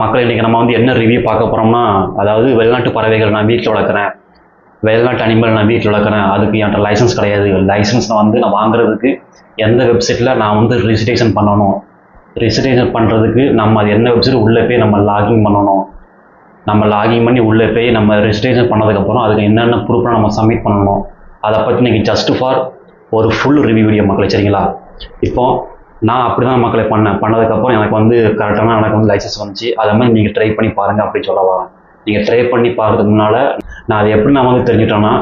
மக்கள் இன்றைக்கி நம்ம வந்து என்ன ரிவ்யூ பார்க்க போகிறோம்னா அதாவது வெளிநாட்டு பறவைகள் நான் வீட்டில் வளர்க்குறேன். வெளிநாட்டு அனிமல் நான் வீட்டில் வளர்க்குறேன். அதுக்கு என்கிட்ட லைசன்ஸ் கிடையாது. லைசன்ஸ் வந்து நான் வாங்குறதுக்கு எந்த வெப்சைட்டில் நான் வந்து ரிஜிஸ்ட்ரேஷன் பண்ணணும்? ரிஜிஸ்ட்ரேஷன் பண்ணுறதுக்கு நம்ம அது என்ன வெப்சைட் உள்ளே போய் நம்ம லாகின் பண்ணணும்? நம்ம லாகின் பண்ணி உள்ளே போய் நம்ம ரிஜிஸ்ட்ரேஷன் பண்ணதுக்கப்புறம் அதுக்கு என்னென்ன ப்ரூஃப்லாம் நம்ம சப்மிட் பண்ணணும்? அதை பற்றி நீங்கள் ஜஸ்ட் ஃபார் ஒரு ஃபுல் ரிவ்யூ வீடியோ மக்களை சரிங்களா? இப்போ நான் அப்படி தான் மக்களை பண்ணேன். பண்ணதுக்கப்புறம் எனக்கு வந்து கரெக்டான எனக்கு வந்து லைசன்ஸ் வந்துச்சு. அதை மாதிரி நீங்கள் ட்ரை பண்ணி பாருங்கள் அப்படின்னு சொல்ல வரேன். நீங்கள் ட்ரை பண்ணி பார்க்கறதுக்கு முன்னால் நான் அதை எப்படி நான் வந்து தெரிஞ்சிட்டேன்னா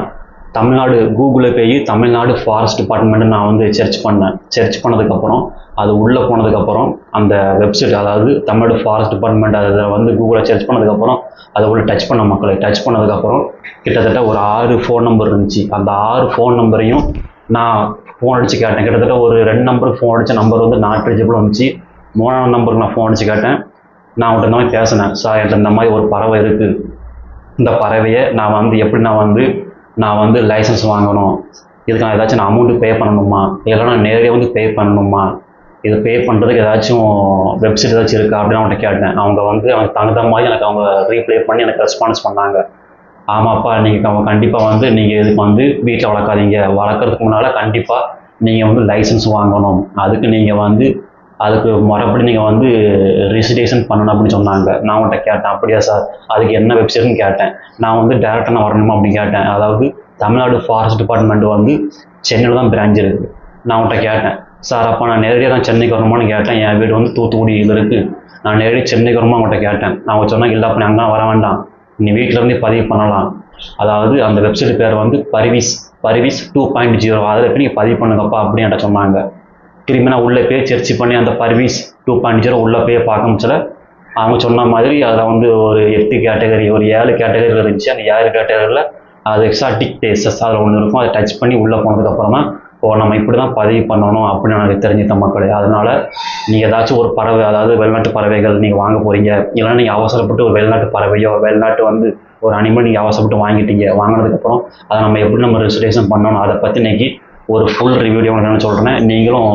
தமிழ்நாடு கூகுளில் போய் தமிழ்நாடு ஃபாரஸ்ட் டிபார்ட்மெண்ட்டு நான் வந்து சர்ச் பண்ணேன். சர்ச் பண்ணதுக்கப்புறம் அது உள்ளே போனதுக்கப்புறம் அந்த வெப்சைட் அதாவது தமிழ்நாடு ஃபாரஸ்ட் டிபார்ட்மெண்ட் அதை வந்து கூகுளில் சர்ச் பண்ணதுக்கப்புறம் அதை உள்ள டச் பண்ண மக்களை. டச் பண்ணதுக்கப்புறம் கிட்டத்தட்ட ஒரு ஆறு ஃபோன் நம்பர் இருந்துச்சு. அந்த ஆறு ஃபோன் நம்பரையும் நான் ஃபோன் அடித்து கேட்டேன். கிட்டத்தட்ட ஒரு ரெண்டு நம்பருக்கு ஃபோன் அடித்த நம்பர் வந்து நாட் ரீச்சபிள் வந்துச்சு. மூணாவது நம்பருக்கு நான் ஃபோன் அடித்து கேட்டேன். நான் அவன்கிட்ட இந்த மாதிரி பேசினேன். சார் என்கிட்ட இந்த மாதிரி ஒரு பறவை இருக்குது இந்த பறவையை நான் வந்து எப்படி நான் வந்து நான் வந்து லைசன்ஸ் வாங்கணும்? இதுக்கு நான் ஏதாச்சும் நான் அமௌண்ட்டு பே பண்ணணுமா? இல்லைனா நான் நேரடியாக வந்து பே பண்ணணுமா? இது பே பண்ணுறதுக்கு ஏதாச்சும் வெப்சைட் ஏதாச்சும் இருக்கா? அப்படின்னு அவன்கிட்ட கேட்டேன். அவங்க வந்து அவங்க தகுந்த மாதிரி எனக்கு அவங்க ரீப்ளே பண்ணி எனக்கு ரெஸ்பான்ஸ் பண்ணாங்க. ஆமாப்பா நீங்கள் அவங்க கண்டிப்பாக வந்து நீங்கள் இதுக்கு வந்து வீட்டில் வளர்க்காதீங்க. வளர்க்குறதுக்கு முன்னால் கண்டிப்பாக நீங்கள் வந்து லைசன்ஸ் வாங்கணும். அதுக்கு நீங்கள் வந்து அதுக்கு மறுபடியும் நீங்கள் வந்து ரிஜிஸ்ட்ரேஷன் பண்ணணும் அப்படின்னு சொன்னாங்க. நான் அவன்கிட்ட கேட்டேன். அப்படியா சார்? அதுக்கு என்ன வெப்சைட்னு கேட்டேன். நான் வந்து டேரெக்டாக நான் வரணுமா அப்படின்னு கேட்டேன். அதாவது தமிழ்நாடு ஃபாரஸ்ட் டிபார்ட்மெண்ட் வந்து சென்னையில் தான் பிரான்ச் இருக்குது நான் அவன்கிட்ட கேட்டேன். சார் அப்போ நான் நேரடியாக தான் சென்னைக்கு வரணுமான்னு கேட்டேன். என் வீடு வந்து தூத்துக்குடியில் இருக்குது நான் நேரடியாக சென்னைக்கு வரணுமா அவங்கள்ட்ட கேட்டேன். நான் சொன்னால் இல்லை அப்போ நான் அங்கே வர வேண்டாம். நீ வீட்டில் இருந்தே பதிவு பண்ணலாம். அதாவது அந்த வெப்சைட் பேர் வந்து Parivesh Parivesh two point zero அதில் போய் நீங்கள் பதிவு பண்ணுங்கப்பா அப்படின்னு என்கிட்ட சொன்னாங்க. திரும்பி நான் உள்ளே போய் சர்ச் பண்ணி அந்த பர்வீஸ் டூ பாயிண்ட் ஜீரோ உள்ளே போய் பார்க்க முடிச்சல அவங்க சொன்ன மாதிரி அதில் வந்து ஒரு எட்டு கேட்டகரி ஒரு ஏழு கேட்டகரி இருந்துச்சு. அந்த ஏழு கேட்டகரியில் அது எக்ஸாட்டிக் டேஸ்டஸ் அதில் ஒன்று இருக்கும். அதை டச் பண்ணி உள்ளே போனதுக்கப்புறம் தான் ஓ நம்ம இப்படி தான் பதிவு பண்ணணும் அப்படின்னு எனக்கு தெரிஞ்சிட்ட மக்களே. அதனால் நீங்கள் ஏதாச்சும் ஒரு பறவை அதாவது வெளிநாட்டு பறவைகள் நீங்கள் வாங்க போகிறீங்க இல்லைன்னா நீங்கள் அவசரப்பட்டு ஒரு வெளிநாட்டு பறவையோ வெளிநாட்டு வந்து ஒரு அனிமல் நீங்கள் அவசரப்பட்டு வாங்கிட்டீங்க வாங்கினதுக்கப்புறம் அதை நம்ம எப்படி நம்ம ரெஜிஸ்ட்ரேஷன் பண்ணணும் அதை பற்றி இன்னைக்கு ஒரு ஃபுல் ரிவ்யூ உங்களுக்கு என்ன சொல்கிறேன் நீங்களும்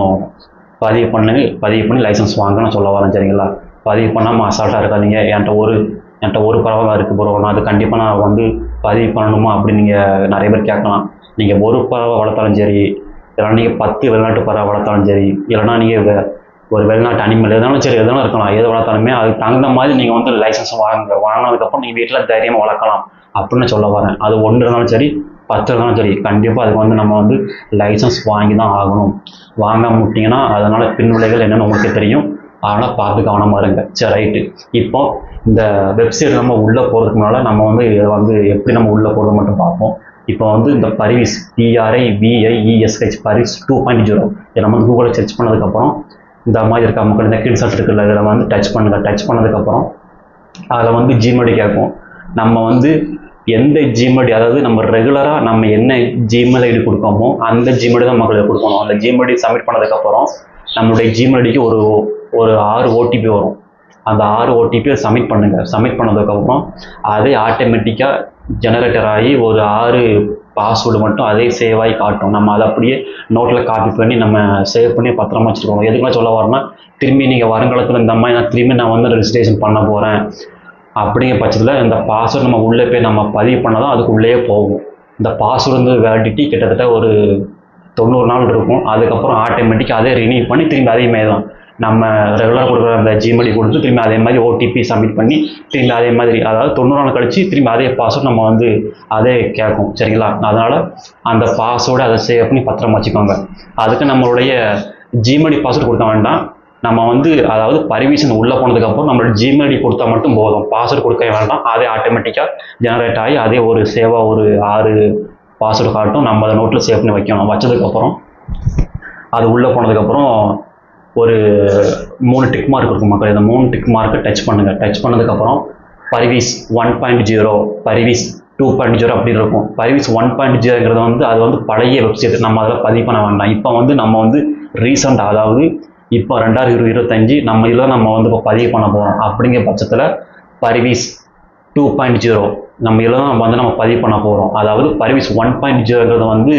பதிவு பண்ணி பதிவு பண்ணி லைசன்ஸ் வாங்கணும்னு சொல்ல வரேன் சரிங்களா? பதிவு பண்ணாமல் அசால்ட்டாக இருக்காதீங்க. என்கிட்ட ஒரு என்கிட்ட ஒரு பறவை இருக்குது ப்ரோ நான் அது கண்டிப்பாக நான் வந்து பதிவு பண்ணணுமா அப்படின்னு நீங்கள் நிறைய பேர் கேட்கலாம். நீங்கள் ஒரு பறவை வளர்த்தாலும் சரி இல்லைனா நீங்கள் பத்து வெளிநாட்டு பறவை வளர்த்தாலும் சரி இல்லைனா நீங்கள் ஒரு வெளிநாட்டு அனிமல் எதாலும் சரி எதுனாலும் இருக்கலாம். எது வளர்த்தாலுமே அதுக்கு தகுந்த மாதிரி நீங்கள் வந்து லைசன்ஸ் வாங்க வாங்கினதுக்கப்புறம் நீங்கள் வீட்டில் தைரியமாக வளர்க்கலாம் அப்படின்னு சொல்ல வரேன். அது ஒன்று இருந்தாலும் சரி பத்து இருந்தாலும் சரி கண்டிப்பாக அதுக்கு வந்து நம்ம வந்து லைசன்ஸ் வாங்கி தான் ஆகணும். வாங்க முட்டிங்கன்னா அதனால் பின்விளைகள் என்னென்னு உங்களுக்கு தெரியும். அதனால் பார்த்து கவனமாக இருங்க. சரி ரைட்டு இப்போ இந்த வெப்சைட் நம்ம உள்ளே போகிறதுக்கு முன்னால் நம்ம வந்து இதை வந்து எப்படி நம்ம உள்ளே போகிறது மட்டும் பார்ப்போம். இப்போ வந்து இந்த Parivesh P R I V I E S H Parivesh two point zero இதை நம்ம வந்து கூகுளில் சர்ச் பண்ணதுக்கப்புறம் இந்த மாதிரி இருக்க மக்கள் இந்த கின்சர்ட் இருக்குல்ல இதில் வந்து டச் பண்ணுங்கள் டச் பண்ணதுக்கப்புறம் அதில் வந்து ஜிமெடி கேட்கும் நம்ம வந்து எந்த ஜிமெடி அதாவது நம்ம ரெகுலராக நம்ம என்ன ஜிமெயில் ஐடி கொடுக்கோமோ அந்த ஜிமெயில் தான் மக்களுக்கு கொடுக்கணும். அந்த ஜிமெயில் சப்மிட் பண்ணதுக்கப்புறம் நம்மளுடைய ஜிமெயில் ஐடிக்கு ஒரு ஒரு ஆறு ஓடிபி வரும். அந்த ஆறு ஓடிபியை சப்மிட் பண்ணுங்கள் சப்மிட் பண்ணதுக்கப்புறம் அதே ஆட்டோமேட்டிக்காக ஜெனரேட்டர் ஆகி ஒரு ஆறு பாஸ்வேர்டு மட்டும் அதே சேவ் ஆகி காட்டும். நம்ம அதை அப்படியே நோட்டில் காப்பி பண்ணி நம்ம சேவ் பண்ணி பத்திரமா வச்சுருக்கோம் எதுக்குலாம் சொல்ல வரேன்னா திரும்பி நீங்கள் வருங்காலத்தில் இந்த மாதிரி நான் திரும்பி நான் வந்து ரெஜிஸ்ட்ரேஷன் பண்ண போகிறேன் அப்படிங்கிற பட்சத்தில் இந்த பாஸ்வேர்டு நம்ம உள்ளே போய் நம்ம பதிவு பண்ணால் தான் அதுக்கு உள்ளேயே போகும். இந்த பாஸ்வேர்டு வந்து வேலிடிட்டி கிட்டத்தட்ட ஒரு தொண்ணூறு நாள் இருக்கும். அதுக்கப்புறம் ஆட்டோமேட்டிக்காக அதே ரினியூ பண்ணி திரும்பி அதே மாதிரி தான். நம்ம ரெகுலராக கொடுக்குற அந்த ஜிமெயில் கொடுத்து திரும்பி அதே மாதிரி ஓடிபி சப்மிட் பண்ணி திரும்பி அதே மாதிரி அதாவது தொண்ணூறு நாள் கழிச்சு திரும்பி அதே பாஸ்வேர்டு நம்ம வந்து அதே கேட்கும் சரிங்களா? அதனால் அந்த பாஸ்வேர்டை அதை சேவ் பண்ணி பத்திரமா வச்சுக்கோங்க. அதுக்கு நம்மளுடைய ஜிமெயில் பாஸ்வேர்டு கொடுக்க வேண்டாம். நம்ம வந்து அதாவது பர்மிஷன் உள்ளே போனதுக்கப்புறம் நம்மளோட ஜிமெயில் ஐடி கொடுத்தா மட்டும் போதும். பாஸ்வேர்டு கொடுக்க வேண்டாம். அதே ஆட்டோமேட்டிக்காக ஜெனரேட் ஆகி அதே ஒரு சேவாக ஒரு ஆறு பாஸ்வேர்டு காட்டும் நம்ம அதை நோட்டில் சேவ் பண்ணி வைக்கணும். வச்சதுக்கப்புறம் அது உள்ளே போனதுக்கப்புறம் ஒரு மூணு டிக் மார்க் இருக்கும் மக்கள். இந்த மூணு டிக் மார்க்கை டச் பண்ணுங்கள் டச் பண்ணதுக்கப்புறம் Parivesh one point zero Parivesh two point zero அப்படி இருக்கும். பரிவிஸ் ஒன் பாயிண்ட் ஜீரோங்கிறது வந்து அது வந்து பழைய வெப்சைட் நம்ம அதில் பதிவு பண்ண வேண்டாம். இப்போ வந்து நம்ம வந்து ரீசெண்ட் அதாவது இப்போ ரெண்டாயிரம் இருபது இருபத்தஞ்சு நம்ம இதில் நம்ம வந்து இப்போ பதிவு பண்ண போகிறோம் அப்படிங்கிற பட்சத்தில் பரிவிஸ் டூ பாயிண்ட் ஜீரோ நம்ம இதில் நம்ம வந்து நம்ம பதிவு பண்ண போகிறோம் அதாவது பரிவிஸ் ஒன் பாயிண்ட் ஜீரோங்கிறது வந்து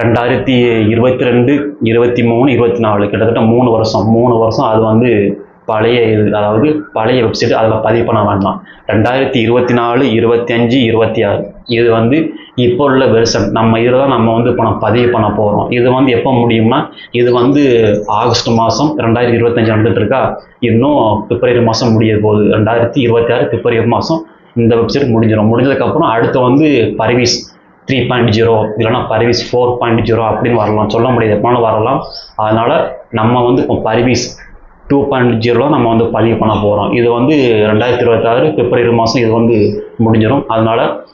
ரெண்டாயிரத்தி இருபத்தி ரெண்டு இருபத்தி மூணு இருபத்தி நாலு கிட்டத்தட்ட மூணு வருஷம் மூணு வருஷம் அது வந்து பழைய இது அதாவது பழைய வெப்சைட் அதில் பதிவு பண்ண வேண்டாம். ரெண்டாயிரத்தி இருபத்தி நாலு இருபத்தி அஞ்சு இருபத்தி ஆறு. இது வந்து இப்போ உள்ள வெர்ஷன் நம்ம இதில் தான் நம்ம வந்து இப்போ நம்ம பதிவு பண்ண போகிறோம் இது வந்து எப்போ முடியும்னா இது வந்து ஆகஸ்ட் மாதம் ரெண்டாயிரத்தி இருபத்தஞ்சு வந்துட்டு இருக்கா? இன்னும் பிப்ரவரி மாதம் முடிய போகுது. ரெண்டாயிரத்தி இருபத்தி ஆறு பிப்ரவரி மாதம் இந்த வெப்சைட் முடிஞ்சிடும். முடிஞ்சதுக்கப்புறம் அடுத்து வந்து பர்வீஸ் த்ரீ பாயிண்ட் ஜீரோ இல்லைனா பர்வீஸ் ஃபோர் பாயிண்ட் ஜீரோ அப்படின்னு வரலாம். சொல்ல முடியாது. எப்போனாலும் வரலாம். அதனால் நம்ம வந்து இப்போ பர்வீஸ் டூ பாயிண்ட் ஜீரோ நம்ம வந்து பதிவு பண்ண போகிறோம் இது வந்து ரெண்டாயிரத்தி இருபத்தாறு பிப்ரவரி மாதம் இது வந்து முடிஞ்சிடும். அதனால்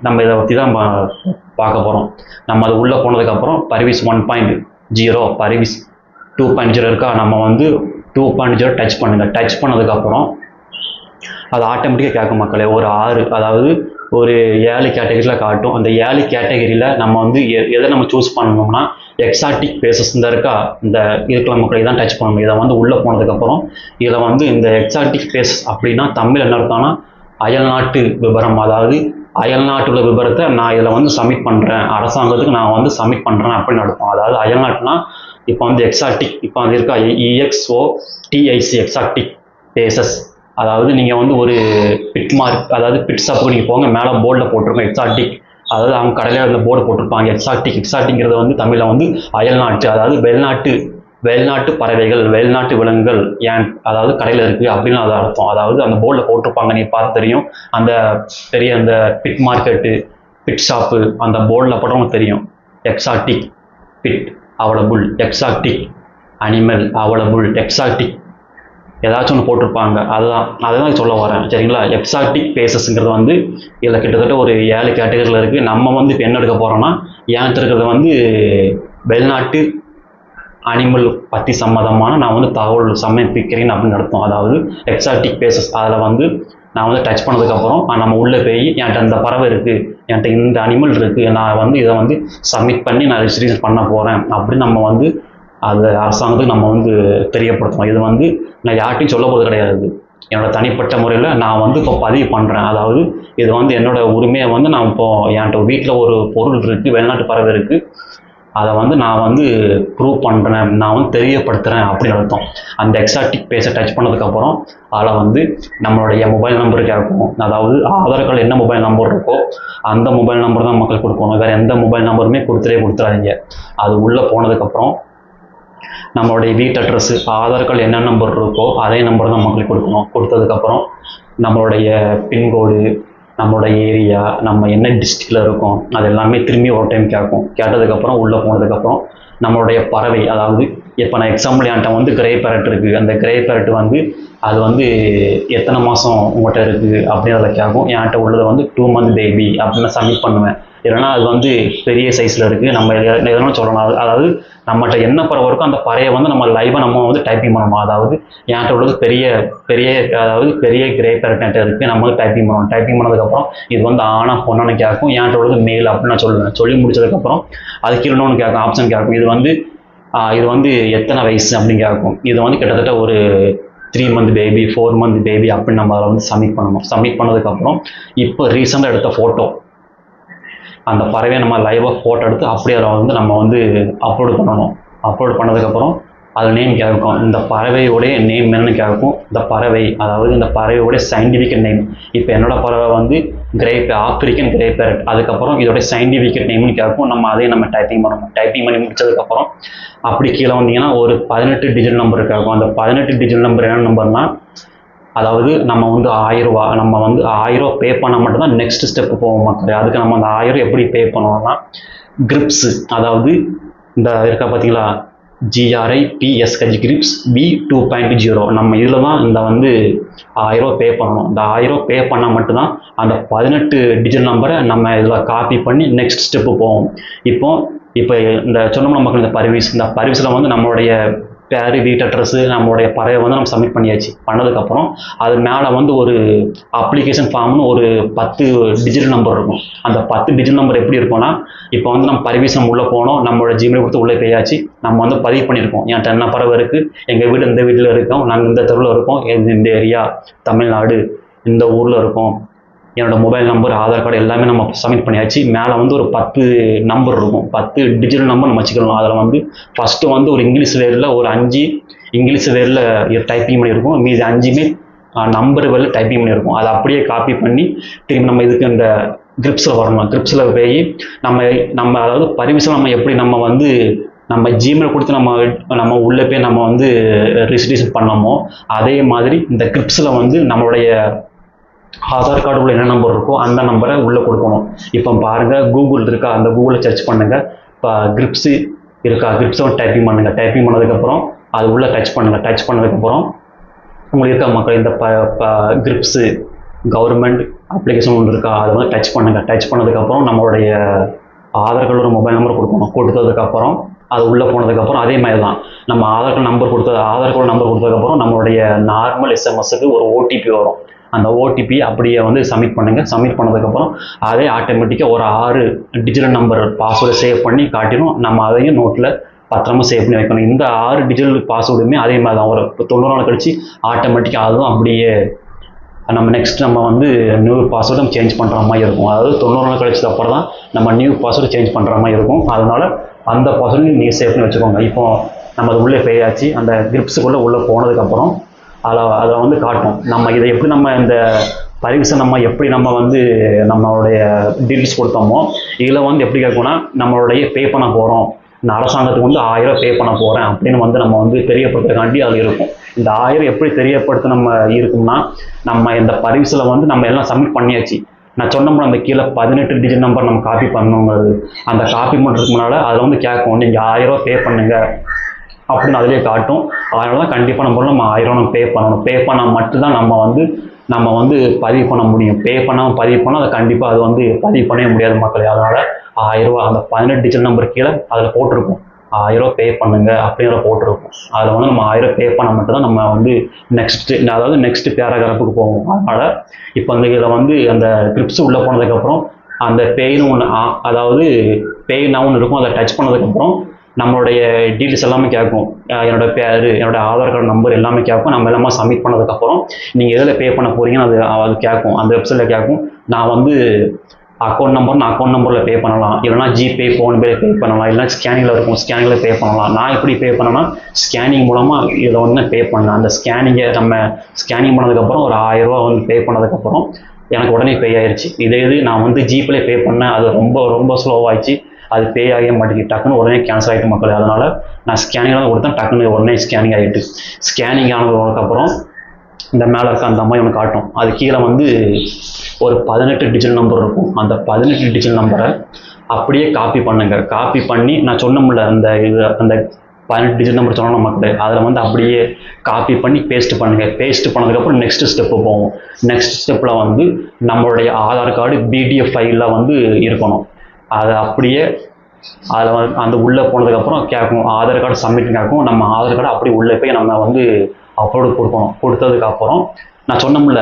நம்ம இதை பற்றி தான் பா- பார்க்க போகிறோம் நம்ம அது உள்ளே போனதுக்கப்புறம் Parivesh one point zero Parivesh two point zero இருக்கா? நம்ம வந்து டூ பாயிண்ட் ஜீரோ டச் பண்ணுங்கள் டச் பண்ணதுக்கப்புறம் அது ஆட்டோமேட்டிக்காக கேட்கும் மக்களே. ஒரு ஆறு அதாவது ஒரு ஏழு கேட்டகரியில் காட்டும். அந்த ஏழு கேட்டகரியில் நம்ம வந்து எ- எதை நம்ம சூஸ் பண்ணணும்னா எக்ஸாட்டிக் பேசஸ் இந்த இருக்கா? இந்த இருக்கிற மக்களை தான் டச் பண்ணணும். இதை வந்து உள்ளே போனதுக்கப்புறம் இதில் வந்து இந்த எக்ஸாட்டிக் பேஸ் அப்படின்னா தமிழ் என்ன இருக்கான்னா அயல்நாட்டு விவரம் அதாவது அயல்நாட்டுள்ள விவரத்தை நான் இதில் வந்து சப்மிட் பண்ணுறேன் அரசாங்கத்துக்கு நான் வந்து சப்மிட் பண்ணுறேன் அப்படின்னு நடக்கும் அதாவது அயல்நாட்டுனா இப்போ வந்து எக்ஸாட்டிக் இப்போ வந்து இருக்கா? இஎக்ஸ்ஓ டிஐசி எக்ஸாட்டிக் பேசஸ் அதாவது நீங்கள் வந்து ஒரு பிட் மார்க் அதாவது பிட் ஷாப்புக்கு நீங்கள் போங்க மேலே போர்டில் போட்டிருக்கோம் எக்ஸாட்டிக் அதாவது அவங்க கடையில் அந்த போர்டு போட்டிருப்பாங்க எக்ஸாட்டிக் எக்ஸாட்டிங்கிறது வந்து தமிழில் வந்து அயல்நாட்டு அதாவது வெளிநாட்டு வெளிநாட்டு பறவைகள் வெளிநாட்டு விலங்குகள் ஏன் அதாவது கடையில் இருக்குது அப்படின்னு அது அர்த்தம். அதாவது அந்த போர்டில் போட்டிருப்பாங்க நீ பார்த்து தெரியும். அந்த பெரிய அந்த பிட் மார்க்கெட்டு பிட் ஷாப்பு அந்த போர்டில் போட்டவங்க தெரியும். Exotic pet available exotic animal available exotic ஏதாச்சும் ஒன்று போட்டிருப்பாங்க. அதுதான். அதுதான் சொல்ல வரேன். சரிங்களா? எக்ஸாட்டிக் பேசஸ்ங்கிறது வந்து இதில் கிட்டத்தட்ட ஒரு ஏழு கேட்டகரியில் இருக்குது நம்ம வந்து இப்போ என்ன எடுக்க போகிறோம்னா என்கிட்ட இருக்கிறது வந்து வெளிநாட்டு அனிமல் பற்றி சம்மந்தமான நான் வந்து தகவல் சமர்ப்பிக்கிறேன் அப்படின்னு நடத்தும் அதாவது எக்ஸாட்டிக் பேசஸ் அதில் வந்து நான் வந்து டச் பண்ணதுக்கப்புறம் நம்ம உள்ளே போய் என்கிட்ட இந்த பறவை இருக்குது என்கிட்ட இந்த அனிமல் இருக்குது நான் வந்து இதை வந்து சப்மிட் பண்ணி நான் ரிஜிஸ்ட்ரேஷன் பண்ண போகிறேன் அப்படின்னு நம்ம வந்து அதை அரசாங்கத்துக்கு நம்ம வந்து தெரியப்படுத்தணும். இது வந்து நான் யார்ட்டையும் சொல்ல போகிறது கிடையாது. என்னோட தனிப்பட்ட முறையில் நான் வந்து இப்போ பதிவு பண்ணுறேன் அதாவது இது வந்து என்னோட உரிமையை வந்து நான் இப்போ என்கிட்ட வீட்டில் ஒரு பொருள் இருக்குது வெளிநாட்டு பறவை இருக்குது அதை வந்து நான் வந்து ப்ரூவ் பண்ணுறேன் நான் வந்து தெரியப்படுத்துகிறேன் அப்படின்னு அர்த்தம். அந்த எக்ஸாட்டிக் பேஸை டச் பண்ணதுக்கப்புறம் அதில் வந்து நம்மளுடைய மொபைல் நம்பர் கேட்கும். அதாவது ஆதார் கார்டு என்ன மொபைல் நம்பர் இருக்கோ அந்த மொபைல் நம்பர் தான் மக்கள் கொடுக்கணும். வேறு எந்த மொபைல் நம்பருமே கொடுத்துட்டே கொடுத்துறாதீங்க அது உள்ளே போனதுக்கப்புறம் நம்மளுடைய வீட்டு அட்ரஸ் ஆதார் கார்டு என்ன நம்பர் இருக்கோ அதே நம்பர் தான் மக்களுக்கு கொடுக்கணும். கொடுத்ததுக்கப்புறம் நம்மளுடைய பின்கோடு நம்மளோட ஏரியா நம்ம என்ன டிஸ்ட்ரிக்டில் இருக்கோம் அது எல்லாமே திரும்பி ஒரு டைம் கேட்கும் கேட்டதுக்கப்புறம் உள்ளே போனதுக்கப்புறம் நம்மளுடைய பறவை அதாவது இப்போ நான் எக்ஸாம்பிள் என்கிட்ட வந்து கிரே பேரட் இருக்குது அந்த கிரே பேரட் வந்து அது வந்து எத்தனை மாதம் உங்கள்கிட்ட இருக்குது அப்படின்னு அதில் கேட்கும் என்கிட்ட உள்ளதை வந்து டூ மந்த் பேபி அப்படின்னு சப்மிட் பண்ணுவேன். இல்லைன்னா அது வந்து பெரிய சைஸில் இருக்குது நம்ம எத- எதனாலும் சொல்லலாம். அதாவது நம்மகிட்ட என்ன பறவை இருக்கோ அந்த பறையை வந்து நம்ம லைவாக நம்ம வந்து டைப்பிங் பண்ணணும் அதாவது என்கிட்ட உள்ளது பெரிய பெரிய அதாவது பெரிய கிரே பேரட் இருக்குது நம்ம வந்து டைப்பிங் பண்ணணும் டைப்பிங் பண்ணதுக்கப்புறம் இது வந்து ஆனா பொண்ணான்னு கேட்கும் என்கிட்ட உள்ளது மேல் அப்படின்னு நான் சொல்லுவேன் சொல்லி முடிச்சதுக்கப்புறம் அது கீழே கேட்கும் ஆப்ஷன் கேட்கும் இது வந்து இது வந்து எத்தனை வயசு அப்படின்னு கேட்கும் இது வந்து கிட்டத்தட்ட ஒரு three month baby four month baby அப்படின்னு நம்ம அதில் வந்து சப்மிட் பண்ணணும். சப்மிட் பண்ணதுக்கப்புறம் இப்போ ரீசெண்டாக எடுத்த ஃபோட்டோ அந்த பறவையை நம்ம லைவாக ஃபோட்டோ எடுத்து அப்படியே அதை வந்து நம்ம வந்து அப்லோட் பண்ணணும். அப்லோட் பண்ணதுக்கப்புறம் அதில் நேம் கேட்கும். இந்த பறவையோடைய நேம் என்னன்னு கேட்கும். இந்த பறவை அதாவது இந்த பறவையோடைய சயின்டிஃபிக் நேம் இப்போ என்னோட பறவை வந்து கிரேப் ஆப்பிரிக்கன் கிரே பேரட் அதுக்கப்புறம் இதோட சயின்டிஃபிக் நேம்னு கேட்கும். நம்ம அதையும் நம்ம டைப்பிங் பண்ணணும். டைப்பிங் பண்ணி முடிச்சதுக்கப்புறம் அப்படி கீழே வந்தீங்கன்னா ஒரு பதினெட்டு டிஜிட் நம்பர் கேட்கும். அந்த பதினெட்டு டிஜிட் நம்பர் என்ன நம்பர்னா அதாவது நம்ம வந்து ஆயிரம் ரூபா நம்ம வந்து ஆயிரம் ரூபா பே பண்ணால் மட்டும்தான் நெக்ஸ்ட் ஸ்டெப் போவோம் மக்கள். அதுக்கு நம்ம அந்த ஆயிரம் எப்படி பே பண்ணுவோம்னா கிரிப்ஸு அதாவது இந்த இருக்கா பார்த்தீங்களா G R I P S H grips பி டூ பாயிண்ட் ஜீரோ நம்ம இதில் தான் இந்த வந்து ஆயிரம் ரூபா பே பண்ணணும். இந்த ஆயிரம் ரூபா பே பண்ணால் மட்டும்தான் அந்த பதினெட்டு டிஜிட் நம்பரை நம்ம இதில் காப்பி பண்ணி நெக்ஸ்ட் ஸ்டெப்பு போவோம். இப்போ இப்போ இந்த சொன்னோம் மக்கள் இந்த பர்வீஸ். இந்த பர்வீஸில் வந்து நம்மளுடைய பேர் வீட்டு அட்ரஸு நம்மளுடைய பறவை வந்து நம்ம சப்மிட் பண்ணியாச்சு. பண்ணதுக்கப்புறம் அது மேலே வந்து ஒரு அப்ளிகேஷன் ஃபார்ம்னு ஒரு பத்து டிஜிட்டல் நம்பர் இருக்கும். அந்த பத்து டிஜிட்டல் நம்பர் எப்படி இருக்கும்னா இப்போ வந்து நம்ம பரிவீசம் உள்ளே போனோம் நம்மளோட ஜிமெயில் கொடுத்து உள்ளே போயாச்சு. நம்ம வந்து பதிவு பண்ணியிருக்கோம். என்கிட்ட என்ன பறவை இருக்குது எங்கள் வீடு இந்த வீட்டில் இருக்கோம். நாங்கள் இந்த தெருவில் இருக்கோம். இந்த ஏரியா தமிழ்நாடு இந்த ஊரில் இருக்கோம். என்னோட மொபைல் நம்பர் ஆதார் கார்டு எல்லாமே நம்ம சப்மிட் பண்ணியாச்சு. மேலே வந்து ஒரு பத்து நம்பர் இருக்கும். பத்து டிஜிட்டல் நம்பர் நம்ம வச்சுக்கணும். அதில் வந்து ஃபஸ்ட்டு வந்து ஒரு இங்கிலீஷ் வேரில் ஒரு அஞ்சு இங்கிலீஷ் வேரில் டைப்பிங் பண்ணியிருக்கும் மீதி அஞ்சுமே நம்பர் வேரில் டைப்பிங் பண்ணியிருக்கும் அதை அப்படியே காப்பி பண்ணி திரும்பி நம்ம இதுக்கு இந்த கிரிப்ஸில் வரணும். கிரிப்ஸில் போய் நம்ம நம்ம அதாவது பர்மிஷன் நம்ம எப்படி நம்ம வந்து நம்ம ஜிமெயில் கொடுத்து நம்ம நம்ம உள்ளே போய் நம்ம வந்து ரிஜிஸ்ட்ரேஷன் பண்ணோமோ அதே மாதிரி இந்த கிரிப்ஸில் வந்து நம்மளுடைய ஆதார் கார்டு உள்ள என்ன நம்பர் இருக்கோ அந்த நம்பரை உள்ளே கொடுக்கணும். இப்போ பாருங்கள் கூகுள் இருக்கா அந்த கூகுளில் சர்ச் பண்ணுங்கள் இப்போ கிரிப்ஸு இருக்கா கிரிப்ஸை டைப்பிங் பண்ணுங்கள் டைப்பிங் பண்ணதுக்கப்புறம் அது உள்ளே டச் பண்ணுங்கள் டச் பண்ணதுக்கப்புறம் உங்களுக்கு இருக்கா மக்கள் இந்த ப ப கிரிப்ஸு கவர்மெண்ட் அப்ளிகேஷன் ஒன்று இருக்கா அதை வந்து டச் பண்ணுங்கள் டச் பண்ணதுக்கப்புறம் நம்மளுடைய ஆதார் கார்டு ஒரு மொபைல் நம்பர் கொடுக்கணும். கொடுத்ததுக்கப்புறம் அது உள்ளே போனதுக்கப்புறம் அதே மாதிரி தான். நம்ம ஆதார் கார்டு நம்பர் கொடுத்தது ஆதார் கார்டு நம்பர் கொடுத்ததுக்கப்புறம் நம்மளுடைய நார்மல் எஸ்எம்எஸ்க்கு ஒரு ஓடிபி வரும். அந்த ஓடிபி அப்படியே வந்து சப்மிட் பண்ணுங்கள் சப்மிட் பண்ணதுக்கப்புறம் அதே ஆட்டோமேட்டிக்காக ஒரு ஆறு டிஜிட்டல் நம்பர் பாஸ்வேர்டை சேவ் பண்ணி காட்டிடும் நம்ம அதையும் நோட்டில் பத்திரமா சேவ் பண்ணி வைக்கணும். இந்த ஆறு டிஜிட்டல் பாஸ்வேர்டுமே அதே மாதிரி தான் ஒரு தொண்ணூறு நாள் கழிச்சு ஆட்டோமேட்டிக்காக அதுவும் அப்படியே நம்ம நெக்ஸ்ட் நம்ம வந்து நியூ பாஸ்வேர்டும் சேஞ்ச் பண்ணுற மாதிரி இருக்கும். அதாவது தொண்ணூறு நாள் கழிச்சது அப்புறம் தான் நம்ம நியூ பாஸ்வேர்டு சேஞ்ச் பண்ணுற மாதிரி இருக்கும். அதனால் அந்த பாஸ்வேர்டு நீங்கள் சேவ் பண்ணி வச்சுக்கோங்க. இப்போ நம்ம அது உள்ளே போயாச்சு அந்த கிரிப்ஸுக்குள்ளே உள்ளே போனதுக்கப்புறம் அதில் அதில் வந்து காட்டும். நம்ம இதை எப்படி நம்ம இந்த பரிசை நம்ம எப்படி நம்ம வந்து நம்மளுடைய டீட்டெயில்ஸ் கொடுத்தோமோ இதில் வந்து எப்படி கேட்கணும்னா நம்மளுடைய பே பண்ண போகிறோம் இந்த அரசாங்கத்துக்கு வந்து ஆயிரம் பே பண்ண போகிறேன் அப்படின்னு வந்து நம்ம வந்து தெரியப்படுத்துறக்காண்டி அது இருக்கும். இந்த ஆயிரம் எப்படி தெரியப்படுத்த நம்ம இருக்கும்னா நம்ம இந்த பரிசில் வந்து நம்ம எல்லாம் சப்மிட் பண்ணியாச்சு. நான் சொன்னோம்னா அந்த கீழே பதினெட்டு டிஜிட் நம்பர் நம்ம காப்பி பண்ணணுங்கிறது. அந்த காப்பி பண்ணுறதுக்கு முன்னால் அதில் வந்து கேட்கும். நீங்கள் ஆயிரம் ரூபா பே பண்ணுங்கள் அப்படின்னு அதிலே காட்டும். அதனால தான் கண்டிப்பாக நம்ம நம்ம ஆயிரம் நம்ம பே பண்ணணும். பே பண்ணால் மட்டும்தான் நம்ம வந்து நம்ம வந்து பதிவு பண்ண முடியும். பே பண்ணாமல் பதிவு பண்ணால் அதை கண்டிப்பாக அது வந்து பதிவு பண்ணவே முடியாது மக்களே. அதனால் ஆயிரரூவா அந்த பதினெட்டு டிஜிட் நம்பர் கீழே அதில் போட்டிருக்கும். ஆயிரம் ரூபா பே பண்ணுங்க அப்படிங்கிற போட்டிருக்கும். அதில் வந்து நம்ம ஆயிரம் பே பண்ண மட்டும் தான் நம்ம வந்து நெக்ஸ்ட் அதாவது நெக்ஸ்ட் பேராகிராஃபுக்கு போவோம். அதனால் இப்போ அந்த இதில் வந்து அந்த ட்ரிப்ஸ் உள்ளே போனதுக்கப்புறம் அந்த பேயின்னு ஒன்று அதாவது பேய்னா ஒன்று இருக்கும். அதை டச் பண்ணதுக்கப்புறம் நம்மளுடைய டீட்டெயில்ஸ் எல்லாமே கேட்கும். அஹ் என்னோட பேர் என்னோட ஆதார் கார்டு நம்பர் எல்லாமே கேட்கும். நம்ம எல்லாமே சப்மிட் பண்ணதுக்கப்புறம் நீங்கள் எதில் பே பண்ண போகிறீங்கன்னு அது அது கேட்கும். அந்த வெப்சைட்டில் கேட்கும். நான் வந்து அக்கௌண்ட் நம்பர் நான் அக்கௌண்ட் நம்பரில் பே பண்ணலாம். இல்லைனா ஜிபே ஃபோன்பே பே பண்ணலாம். இல்லைனா ஸ்கேனிங்கில் இருக்கும். ஸ்கேனிங்கில் பே பண்ணலாம். நான் எப்படி பே பண்ணேன்னா ஸ்கேனிங் மூலமாக இதில் வந்து பே பண்ணேன். அந்த ஸ்கேனிங்கை நம்ம ஸ்கேனிங் பண்ணதுக்கப்புறம் ஒரு ஆயிரம் வந்து பே பண்ணதுக்கப்புறம் எனக்கு உடனே பே ஆயிடுச்சு இதே இது நான் வந்து ஜிபேலே பே பண்ணேன். அது ரொம்ப ரொம்ப ஸ்லோவாகிடுச்சு அது பே ஆகவே மாட்டேங்குது. டக்குன்னு உடனே கேன்சல் ஆகிட்டு மக்கள் அதனால் நான் ஸ்கேனிங் தான் கொடுத்தேன். டக்குன்னு உடனே ஸ்கேனிங் ஆகிட்டு ஸ்கேனிங் ஆனதுக்கப்புறம் இந்த மேலே இருக்க அந்த அம்மா ஒன்று காட்டும். அது கீழே வந்து ஒரு பதினெட்டு டிஜிட்டல் நம்பர் இருக்கும். அந்த பதினெட்டு டிஜிட்டல் நம்பரை அப்படியே காப்பி பண்ணுங்க. காப்பி பண்ணி நான் சொன்னோம்ல அந்த இது அந்த பதினெட்டு டிஜிட் நம்பர் சொன்னோம் மக்கள். அதில் வந்து அப்படியே காப்பி பண்ணி பேஸ்ட் பண்ணுங்க. பேஸ்ட் பண்ணதுக்கப்புறம் நெக்ஸ்ட் ஸ்டெப்பு போவோம். நெக்ஸ்ட் ஸ்டெப்பில் வந்து நம்மளுடைய ஆதார் கார்டு பிடிஎஃப் ஃபைலில் வந்து இருக்கணும். அதை அப்படியே அதில் வந்து அந்த உள்ளே போனதுக்கப்புறம் கேட்கும் ஆதார் கார்டு சப்மிட் கேட்கும். நம்ம ஆதார் கார்டு அப்படி உள்ளே போய் நம்ம வந்து அப்லோடு கொடுக்கணும். கொடுத்ததுக்கப்புறம் நான் சொன்னோம்ல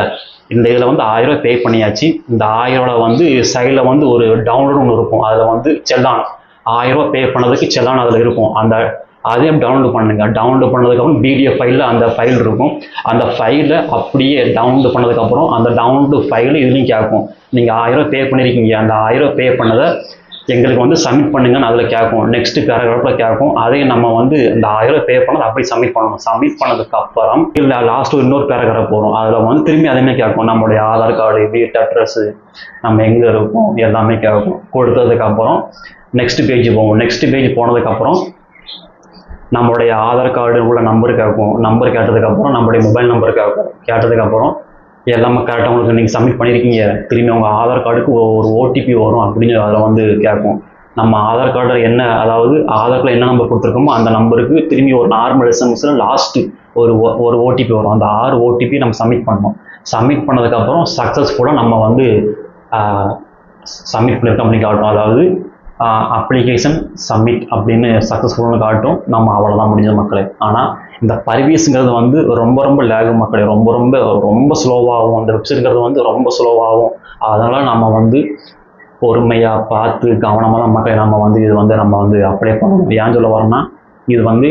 இந்த இதில் வந்து ஆயிரம் ரூபாய் பே பண்ணியாச்சு. இந்த ஆயிரம் ரூபாய் வந்து சைடில் வந்து ஒரு டவுன்லோடு ஒன்று இருக்கும். அதில் வந்து செல்லான். ஆயிரம் ரூபாய் பே பண்ணதுக்கு செல்லான் அதில் இருக்கும். அந்த அதையும் டவுன்லோட் பண்ணுங்க. டவுன்லோட் பண்ணதுக்கப்புறம் பிடிஎஃப் ஃபைலில் அந்த ஃபைல் இருக்கும். அந்த ஃபைலை அப்படியே டவுன்லோட் பண்ணதுக்கப்புறம் அந்த டவுன்லோடு ஃபைலு இதுலையும் கேட்கும் நீங்கள் ஆயிரம் பே பண்ணியிருக்கீங்க அந்த ஆயிரம் பே பண்ணதை எங்களுக்கு வந்து சப்மிட் பண்ணுங்கன்னு அதில் கேட்கும். நெக்ஸ்ட் பேராகிராஃபில் கேட்கும். அதையும் நம்ம வந்து இந்த ஆயிரம் பே பண்ணது அப்படி சப்மிட் பண்ணணும். சப்மிட் பண்ணதுக்கு அப்புறம் இல்லை லாஸ்ட் இன்னொரு பேராகிராஃப் போகிறோம் அதில் வந்து திரும்பி அதேமே கேட்கும். நம்மளுடைய ஆதார் கார்டு வீட்டு அட்ரஸ் நம்ம எங்கே இருக்கோம்? எல்லாமே கேட்கும். கொடுத்ததுக்கப்புறம் நெக்ஸ்ட் பேஜ் போவோம் நெக்ஸ்ட் பேஜ் போனதுக்கப்புறம் நம்மளுடைய ஆதார் கார்டு உள்ள நம்பர் கேட்கும் நம்பர் கேட்டதுக்கப்புறம் நம்மளுடைய மொபைல் நம்பர் கேட்கும் கேட்டதுக்கப்புறம் எல்லாமே கரெக்டாக உங்களுக்கு நீங்கள் சப்மிட் பண்ணியிருக்கீங்க திரும்பி உங்கள் ஆதார் கார்டுக்கு ஒரு ஓடிபி வரும். அப்படின்னு அதில் வந்து கேட்கும் நம்ம ஆதார் கார்டில் என்ன அதாவது ஆதார் கார்டில் என்ன நம்பர் கொடுத்துருக்கோமோ அந்த நம்பருக்கு திரும்பி ஒரு நார்மல் எஸ்எம்எஸில் லாஸ்ட்டு ஒரு ஒரு ஓடிபி வரும். அந்த ஆறு ஓடிபி நம்ம சப்மிட் பண்ணணும் சப்மிட் பண்ணதுக்கப்புறம் சக்ஸஸ்ஃபுல்லாக நம்ம வந்து சப்மிட் பண்ணியிருக்கோம் அப்படின்னு காட்டும் அதாவது அப்ளிகேஷன் சப்மிட் அப்படின்னு சக்ஸஸ்ஃபுல்னு காட்டும். நம்ம அவ்வளோதான் முடிஞ்ச மக்களே. ஆனால் இந்த பர்வீஸுங்கிறது வந்து ரொம்ப ரொம்ப லேகு மக்களே. ரொம்ப ரொம்ப ரொம்ப ஸ்லோவாகும் அந்த வெப்சைட்ங்கிறது வந்து ரொம்ப ஸ்லோவாகும் அதனால் நம்ம வந்து பொறுமையாக பார்த்து கவனமாக தான் மக்களை நம்ம வந்து இது வந்து நம்ம வந்து அப்ளை பண்ணணும். ஏன் சொல்ல வரோம்னா இது வந்து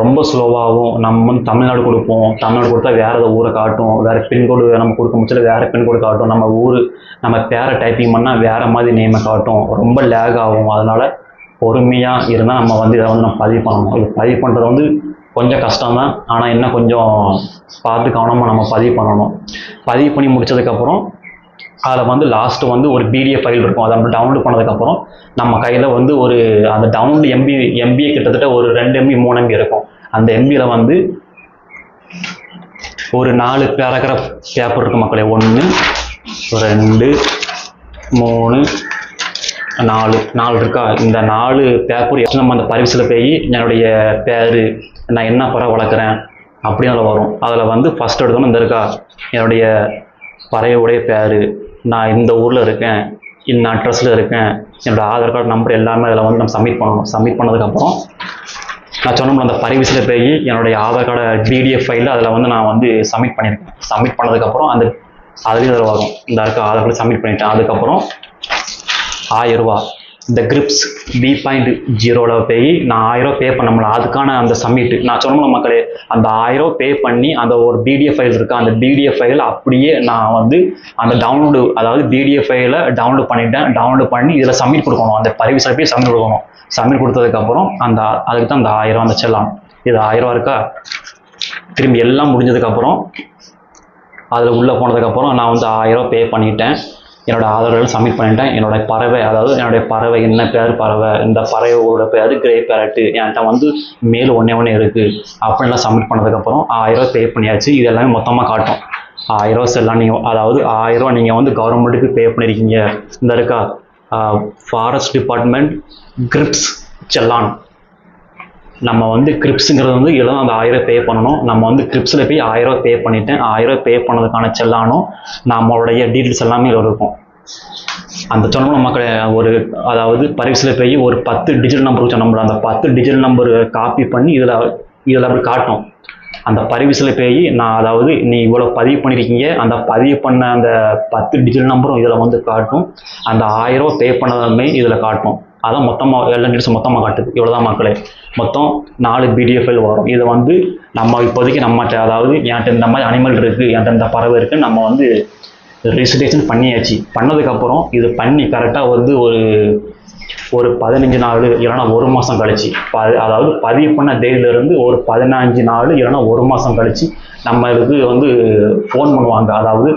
ரொம்ப ஸ்லோவாகும் நம்ம வந்து தமிழ்நாடு கொடுப்போம். தமிழ்நாடு கொடுத்தா வேறு ஏதாவது ஊரை காட்டும். வேறு பின்கோடு நம்ம கொடுக்க முடிச்சல வேறு பின்கோடு காட்டும். நம்ம ஊர் நம்ம பேரை டைப்பிங் பண்ணால் வேறு மாதிரி நேமை காட்டும். ரொம்ப லேக் ஆகும். அதனால் பொறுமையாக இருந்தால் நம்ம வந்து இதை வந்து நம்ம பதிவு பண்ணணும். இது பதிவு பண்ணுறது வந்து கொஞ்சம் கஷ்டம்தான் ஆனால் இன்னும் கொஞ்சம் பார்த்து கவனமாக நம்ம பதிவு பண்ணணும். பதிவு பண்ணி முடிச்சதுக்கப்புறம் அதில் வந்து லாஸ்ட்டு வந்து ஒரு பிடிஎஃப் ஃபைல் இருக்கும். அதை நம்ம டவுன்லோட் பண்ணதுக்கப்புறம் நம்ம கையில் வந்து ஒரு அந்த டவுன்லோட் எம்பி எம்பிஏ கிட்டத்தட்ட ஒரு ரெண்டு எம்பி மூணு எம்பி இருக்கும். அந்த எம்பியில் வந்து ஒரு நாலு பேராகிராஃப் பேப்பர் இருக்கும் மக்களே. ஒன்று ரெண்டு மூணு நாலு. நாலு இருக்கா? இந்த நாலு பேப்பர் நம்ம அந்த பரிசில் போய் என்னுடைய பேர் நான் என்ன பறவை வளர்க்குறேன் அப்படின்னு அதில் வரும். அதில் வந்து ஃபஸ்ட் எடுத்தோன்னு இந்த இருக்கா? என்னுடைய பறவையுடைய பேர். நான் இந்த ஊரில் இருக்கேன் இந்த அட்ரஸில் இருக்கேன் என்னோட ஆதார் கார்டு நம்பர் எல்லாமே அதில் வந்து நம்ம சப்மிட் பண்ணணும். சப்மிட் பண்ணதுக்கப்புறம் நான் சொன்னோம்ல அந்த பரிவிசில் போய் என்னுடைய ஆதார் கார்டை பிடிஎஃப் ஃபைலில் அதில் வந்து நான் வந்து சப்மிட் பண்ணியிருக்கேன் சப்மிட் பண்ணதுக்கப்புறம் அந்த அதுலேயும் இதில் வரும். இந்த இருக்க ஆதார் கார்டு சப்மிட் பண்ணிட்டேன். அதுக்கப்புறம் ஆயிரம் ரூபா இந்த கிரிப்ஸ் பி பாயிண்ட் ஜீரோவில் போய் நான் ஆயிரம் பே பண்ணமுல அதுக்கான அந்த சப்மிட் நான் சொன்னோம்ல மக்களே அந்த ஆயிரம் பே பண்ணி அந்த ஒரு பிடிஎஃப் ஃபைல் இருக்கா அந்த பிடிஎஃப் ஃபைல் அப்படியே நான் வந்து அந்த டவுன்லோடு அதாவது பிடிஎஃப் ஃபைலை டவுன்லோட் பண்ணிட்டேன். டவுன்லோட் பண்ணி இதில் சப்மிட் கொடுக்கணும். அந்த பதிவு போய் சப்மிட் கொடுக்கணும். சப்மிட் கொடுத்ததுக்கப்புறம் அந்த அதுக்கு தான் அந்த ஆயிரம் அந்த செல்லாம் இது ஆயிரம் ரூபா இருக்கா? திரும்பி எல்லாம் முடிஞ்சதுக்கப்புறம் அதில் உள்ளே போனதுக்கப்புறம் நான் வந்து ஆயிரம் பே பண்ணிட்டேன். என்னோட ஆதரவுகள் சப்மிட் பண்ணிட்டேன். என்னோட பறவை அதாவது என்னுடைய பறவை என்ன பேர் பறவை இந்த பறவையோட பேர் கிரே பேரட்டு என்கிட்ட வந்து மேல் ஒன்றே ஒன்று இருக்குது அப்படின்லாம் சப்மிட் பண்ணதுக்கப்புறம் ஆயிரம் பே பண்ணியாச்சு. இது எல்லாமே மொத்தமாக காட்டும். ஆயிரம் செல்லாம் நீங்கள் அதாவது ஆயிரம் நீங்கள் வந்து கவர்மெண்ட்டுக்கு பே பண்ணியிருக்கீங்க இந்த இருக்கா ஃபாரஸ்ட் டிபார்ட்மெண்ட் கிரிப்ஸ் செல்லான். நம்ம வந்து கிரிப்ஸுங்கிறது வந்து இதில் அந்த ஆயிரம் பே பண்ணணும். நம்ம வந்து கிரிப்ஸில் போய் ஆயிரம் பே பண்ணிட்டேன். ஆயிரம் பே பண்ணதுக்கான செல்லானும் நம்மளுடைய டீட்டெயில்ஸ் எல்லாமே இதில் இருக்கும். அந்த சொன்ன மக்கள் ஒரு அதாவது பரிசில் போய் ஒரு பத்து டிஜிட்டல் நம்பர் சொன்னோம்ல அந்த பத்து டிஜிட்டல் நம்பர் காப்பி பண்ணி இதில் இதில் அப்படி காட்டும் அந்த பரிவிசில் போய் நான் அதாவது நீ இவ்வளோ பதிவு பண்ணியிருக்கீங்க அந்த பதிவு பண்ண அந்த பத்து டிஜிட்டல் நம்பரும் இதில் வந்து காட்டும். அந்த ஆயிரம் பே பண்ணதுமே இதில் காட்டும். அதான் மொத்தமாக எல்லா டீட்டெயில்ஸ் மொத்தமாக காட்டுது. இவ்வளோதான் மக்களே. மொத்தம் நாலு பிடிஎஃப்எல் வரும். இதை வந்து நம்ம இப்போதைக்கு நம்மகிட்ட அதாவது என்கிட்ட இந்த மாதிரி அனிமல் இருக்குது என்கிட்ட இந்த பறவை இருக்குது நம்ம வந்து ரிஜிஸ்ட்ரேஷன் பண்ணியாச்சு. பண்ணதுக்கப்புறம் இது பண்ணி கரெக்டாக வந்து ஒரு ஒரு பதினஞ்சு நாள் இல்லைன்னா ஒரு மாதம் கழிச்சு. ப அதாவது பதிவு பண்ண தேதியிலேருந்து ஒரு பதினஞ்சு நாள் இல்லைன்னா ஒரு மாதம் கழிச்சு நம்ம இதுக்கு வந்து ஃபோன் பண்ணுவாங்க. அதாவது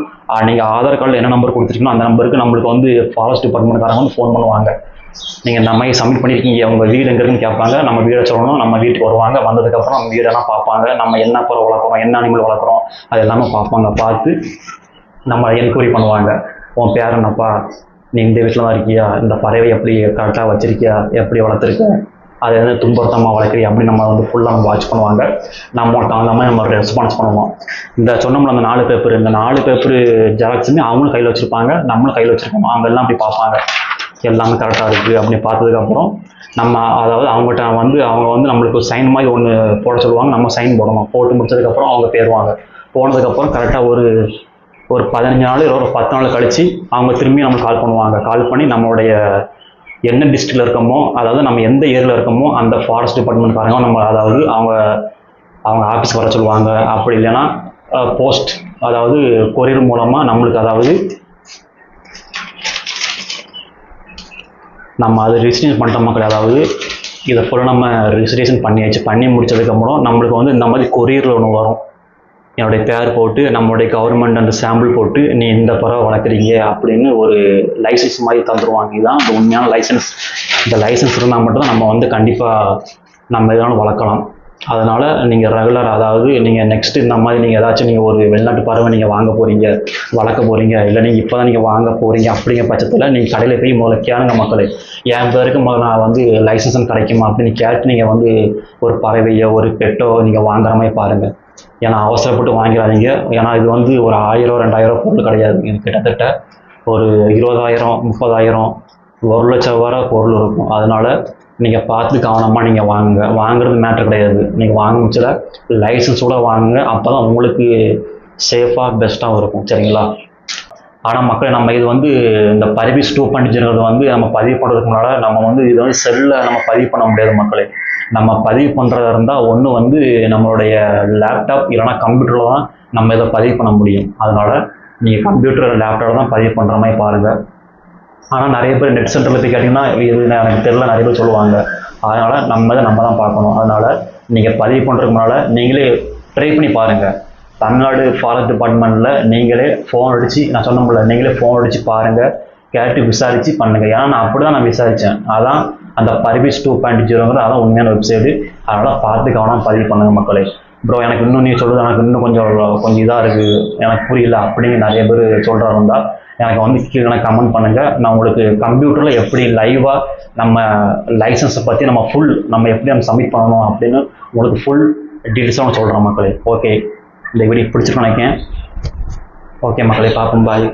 நீங்கள் ஆதார் கார்டில் என்ன நம்பர் கொடுத்துருக்கீங்களோ அந்த நம்பருக்கு நம்மளுக்கு வந்து ஃபாரஸ்ட் டிபார்ட்மெண்ட்காரங்க வந்து ஃபோன் பண்ணுவாங்க. நீங்கள் நம்ம சப்மிட் பண்ணியிருக்கீங்க உங்கள் வீடு எங்க இருக்குன்னு கேட்பாங்க. நம்ம வீடை சொல்லணும் நம்ம வீட்டுக்கு வருவாங்க. வந்ததுக்கப்புறம் நம்ம வீடெல்லாம் பார்ப்பாங்க. நம்ம என்ன பறவை வளர்க்குறோம் என்ன அனிமல் வளர்க்குறோம் அது எல்லாமே பார்ப்பாங்க. பார்த்து நம்ம என்கொயரி பண்ணுவாங்க. உன் பேர் என்னப்பா? நீ இந்த வீட்டில் தான் இருக்கியா? இந்த பறவை எப்படி கரெக்டாக வச்சிருக்கியா? எப்படி வளர்த்துருக்க? அதை வந்து துன்புறுத்தமாக வளர்க்குறியா? அப்படி நம்ம வந்து ஃபுல்லாக நம்ம வாட்ச் பண்ணுவாங்க. நம்ம தகுந்த மாதிரி நம்ம ரெஸ்பான்ஸ் பண்ணுவோம். இந்த சொன்னோம்ல அந்த நாலு பேப்பர் இந்த நாலு பேப்பர் ஜெராக்ஸுமே அவங்களும் கையில் வச்சுருப்பாங்க. நம்மளும் கையில் வச்சுருக்கோம். அவங்க எல்லாம் அப்படி பார்ப்பாங்க. எல்லாமே கரெக்டாக இருக்குது அப்படின்னு பார்த்ததுக்கப்புறம் நம்ம அதாவது அவங்ககிட்ட வந்து அவங்க வந்து நம்மளுக்கு சைன் மாதிரி ஒன்று போட சொல்லுவாங்க. நம்ம சைன் போடணும். போட்டு முடிச்சதுக்கப்புறம் அவங்க பேருவாங்க போனதுக்கப்புறம் கரெக்டாக ஒரு ஒரு பதினஞ்சு நாள் இல்லை ஒரு பத்து நாள் கழித்து அவங்க திரும்பி நம்மளுக்கு கால் பண்ணுவாங்க. கால் பண்ணி நம்மளுடைய என்ன டிஸ்ட்ரிக்டில் இருக்கோமோ அதாவது நம்ம எந்த ஏரியில் இருக்கோமோ அந்த ஃபாரஸ்ட் டிபார்ட்மெண்ட்காரங்க நம்ம அதாவது அவங்க அவங்க ஆஃபீஸ் வர சொல்லுவாங்க. அப்படி இல்லைன்னா போஸ்ட் அதாவது கொரியர் மூலமாக நம்மளுக்கு அதாவது நம்ம அது ரிஜிஸ்ட்ரேஷன் பண்ணுற மக்கள் அதாவது இதை ஃபுல்லாக நம்ம ரிஜிஸ்ட்ரேஷன் பண்ணியாச்சு பண்ணி முடிச்சதுக்கப்புறம் நம்மளுக்கு வந்து இந்த மாதிரி கொரியரில் ஒன்று வரும். என்னுடைய பேர் போட்டு நம்மளுடைய கவர்மெண்ட் அந்த சாம்பிள் போட்டு நீ இந்த பறவை வளர்க்குறீங்க அப்படின்னு ஒரு லைசன்ஸ் மாதிரி தந்துடுவாங்க இதுதான் அந்த உண்மையான லைசன்ஸ் இந்த லைசன்ஸ் இருந்தால் மட்டும் நம்ம வந்து கண்டிப்பாக நம்ம எதனாலும் வளர்க்கலாம். அதனால் நீங்கள் ரெகுலர் அதாவது நீங்கள் நெக்ஸ்ட் இந்த மாதிரி நீங்கள் ஏதாச்சும் நீங்கள் ஒரு வெளிநாட்டு பறவை நீங்கள் வாங்க போகிறீங்க வளர்க்க போகிறீங்க இல்லை நீங்கள் இப்போ தான் நீங்கள் வாங்க போகிறீங்க அப்படிங்கிற பட்சத்தில் நீங்கள் கடையில் போய் முதல்ல கேளுங்க மக்களே. என் பேருக்கு முதல்ல நான் வந்து லைசன்ஸ் கிடைக்குமா அப்படின்னு கேட்டு நீங்கள் வந்து ஒரு பறவையோ ஒரு பெட்டோ நீங்கள் வாங்குற மாதிரி பாருங்கள் ஏன்னா அவசரப்பட்டு வாங்கிடாதீங்க ஏன்னா இது வந்து ஒரு ஆயிரம் ரெண்டாயிரம் பொருள் கிடையாது. இது கிட்டத்தட்ட ஒரு இருபதாயிரம் முப்பதாயிரம் ஒரு லட்சம் வர பொருள் இருக்கும். அதனால் நீங்கள் பார்த்து கவனமாக நீங்கள் வாங்குங்க. வாங்குறது மேட்ரு கிடையாது. நீங்கள் வாங்கிச்சில லைசன்ஸோட வாங்குங்க. அப்போ தான் உங்களுக்கு சேஃபாக பெஸ்ட்டாகவும் இருக்கும். சரிங்களா? ஆனால் மக்கள் நம்ம இது வந்து இந்த பரிவிஸ் டூ பண்ணிச்சுங்கிறது வந்து நம்ம பதிவு பண்ணுறதுக்கு முன்னால் நம்ம வந்து இது வந்து செல்லில் நம்ம பதிவு பண்ண முடியாது மக்களே. நம்ம பதிவு பண்ணுறதா இருந்தால் ஒன்று வந்து நம்மளுடைய லேப்டாப் இல்லைனா கம்ப்யூட்டரில் தான் நம்ம இதை பதிவு பண்ண முடியும். அதனால் நீங்கள் கம்ப்யூட்டர் லேப்டாப்பில் தான் பதிவு பண்ணுற மாதிரி பாருங்கள் ஆனால் நிறைய பேர் நெட் சென்டரில் போய் கேட்டிங்கன்னா இது எனக்கு தெரியல நிறைய பேர் சொல்லுவாங்க. அதனால் நம்ம இதை நம்ம தான் பார்க்கணும். அதனால் நீங்கள் பதிவு பண்ணுறதுக்கு முன்னால் நீங்களே ட்ரை பண்ணி பாருங்கள் தமிழ்நாடு ஃபாரஸ்ட் டிபார்ட்மெண்ட்டில் நீங்களே ஃபோன் அடித்து நான் சொன்ன முடியல நீங்களே ஃபோன் அடித்து பாருங்கள் கேட்டு விசாரித்து பண்ணுங்கள் ஏன்னா நான் அப்படி தான் நான் விசாரித்தேன் அதான் அந்த பர்விஸ் டூ பாயிண்ட் ஜீரோங்கிற அதான் உண்மையான வெப்சைட்டு அதனால் பார்த்து கவனம் பதிவு பண்ணுங்கள் மக்களே. ப்ரோ எனக்கு இன்னும் நீ சொல்கிறது எனக்கு இன்னும் கொஞ்சம் கொஞ்சம் இதாக இருக்குது எனக்கு புரியல அப்படின்னு நிறைய பேர் சொல்கிறாரு இருந்தால் எனக்கு வந்து கீழே கமெண்ட் பண்ணுங்கள் நான் உங்களுக்கு கம்ப்யூட்டரில் எப்படி லைவாக நம்ம லைசன்ஸை பற்றி நம்ம ஃபுல் நம்ம எப்படி நம்ம சப்மிட் பண்ணணும் அப்படின்னு உங்களுக்கு ஃபுல் டீட்டெயில்ஸாக சொல்கிறேன் மக்களே. ஓகே இந்த வீடியோ பிடிச்சிருக்கேன் நினைக்கிறேன். ஓகே மக்களே பார்ப்போம். பாய்